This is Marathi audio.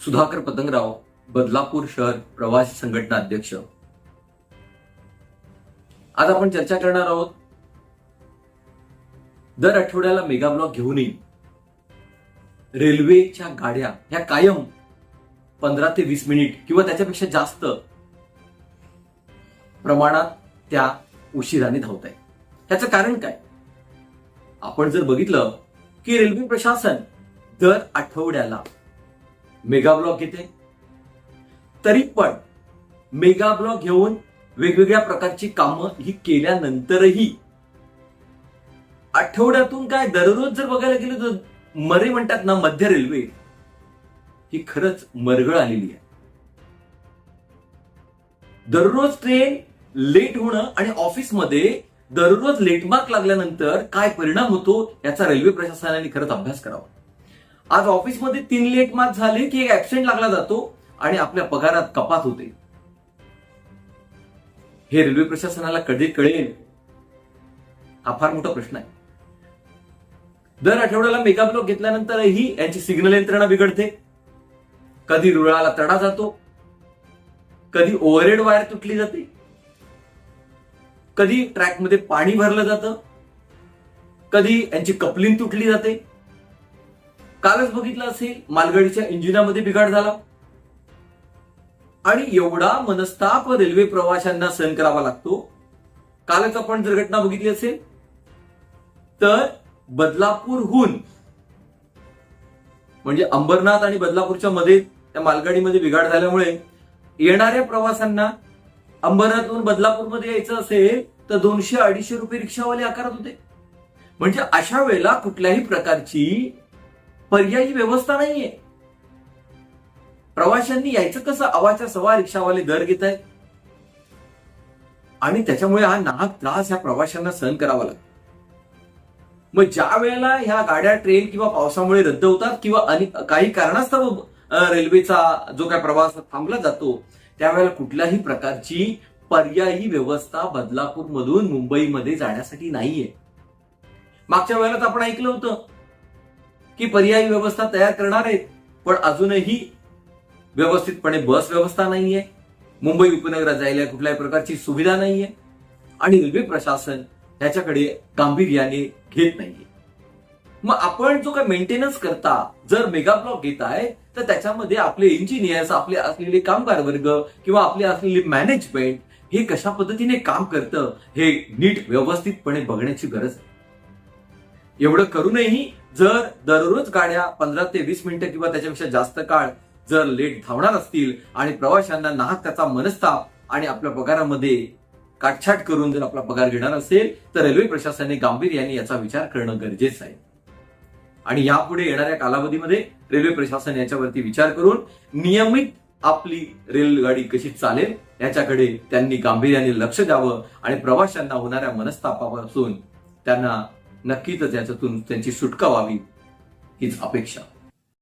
सुधाकर पतंगराव बदलापूर शहर प्रवासी संघटना अध्यक्ष. आज आपण चर्चा करणार आहोत दर आठवड्याला मेगा ब्लॉक घेऊनही रेल्वेच्या गाड्या ह्या कायम पंधरा ते वीस मिनिट किंवा त्याच्यापेक्षा जास्त प्रमाणात त्या उशिराने धावत आहे त्याचं कारण काय? आपण जर बघितलं की रेल्वे प्रशासन दर आठवड्याला मेगा ब्लॉक घेते. तरी पण मेगा ब्लॉक घेऊन वेगवेगळ्या प्रकारची कामं ही केल्यानंतरही आठवड्यातून काय दररोज जर बघायला गेलं तर मरे म्हणतात ना मध्य रेल्वे. ही खरंच मरगळ आलेली आहे. दररोज ट्रेन लेट होणं आणि ऑफिसमध्ये दररोज लेटमार्क लागल्यानंतर काय परिणाम होतो याचा रेल्वे प्रशासनाने खरंच अभ्यास करावा. आज ऑफिसमध्ये तीन लेट मार्क झाले की एक ऍबसेंट लागला जातो आणि आपल्या पगारात कपात होते. हे रेल्वे प्रशासनाला कधी कळेल? हा फार मोठा प्रश्न आहे. दर आठवड्याला मेगा ब्लॉक घेतल्यानंतरही यांची सिग्नल यंत्रणा बिघडते. कधी रुळाला तडा जातो. कधी ओव्हरहेड वायर तुटली जाते. कधी ट्रॅकमध्ये पाणी भरलं जातं. कधी यांची कपलिंग तुटली जाते. कालच बघितलं असेल मालगाडीच्या इंजिनामध्ये बिघाड झाला. आणि एवढा मनस्ताप रेल्वे प्रवाशांना सहन करावा लागतो. कालच आपण जर घटना बघितली असेल तर बदलापूरहून म्हणजे अंबरनाथ आणि बदलापूरच्या मध्ये त्या मालगाडीमध्ये बिघाड झाल्यामुळे येणाऱ्या प्रवाशांना अंबरनाथहून बदलापूरमध्ये यायचं असेल तर दोनशे अडीचशे रुपये रिक्षावाले आकारत होते. म्हणजे अशा वेळेला कुठल्याही प्रकारची पर्यायी व्यवस्था नाहीये. प्रवाशांनी यायचं कसं? आवाच्या सवा रिक्षावाले दर घेत आहेत. आणि त्याच्यामुळे हा नाहक त्रास ह्या प्रवाशांना सहन करावा लागतो. मग ज्या वेळेला ह्या गाड्या ट्रेन किंवा पावसामुळे रद्द होतात किंवा अनेक काही कारणास्तव रेल्वेचा जो काय प्रवास थांबला जातो त्यावेळेला कुठल्याही प्रकारची पर्यायी व्यवस्था बदलापूर मधून मुंबईमध्ये जाण्यासाठी नाहीये. मागच्या वेळेला आपण ऐकलं होतं की पर्यायी व्यवस्था तयार करणार आहेत. पण अजूनही व्यवस्थितपणे बस व्यवस्था नाहीये. मुंबई उपनगरात जायला कुठल्याही प्रकारची सुविधा नाहीये. आणि रेल्वे प्रशासन याच्याकडे गांभीर्याने घेत नाहीये. मग आपण जो काय मेंटेनन्स करता जर मेगा ब्लॉक घेत आहे तर त्याच्यामध्ये आपले इंजिनियर्स आपले असलेले कामगार वर्ग किंवा आपले असलेले मॅनेजमेंट हे कशा पद्धतीने काम करतं हे नीट व्यवस्थितपणे बघण्याची गरज आहे. एवढं करूनही जर दररोज गाड्या पंधरा ते वीस मिनिटं किंवा त्याच्यापेक्षा जास्त काळ जर लेट धावणार असतील आणि प्रवाशांना नाहक त्याचा मनस्ताप आणि आपल्या पगारामध्ये काटछाट करून जर आपला पगार घेणार असेल तर रेल्वे प्रशासनाने गांभीर्याने याचा विचार करणं गरजेचं आहे. आणि यापुढे येणाऱ्या कालावधीमध्ये रेल्वे प्रशासन याच्यावरती विचार करून नियमित आपली रेलगाडी कशी चालेल याच्याकडे त्यांनी गांभीर्याने लक्ष द्यावं आणि प्रवाशांना होणाऱ्या मनस्तापापासून त्यांना नक्कीच त्याच्यातून त्यांची सुटका व्हावी हीच अपेक्षा.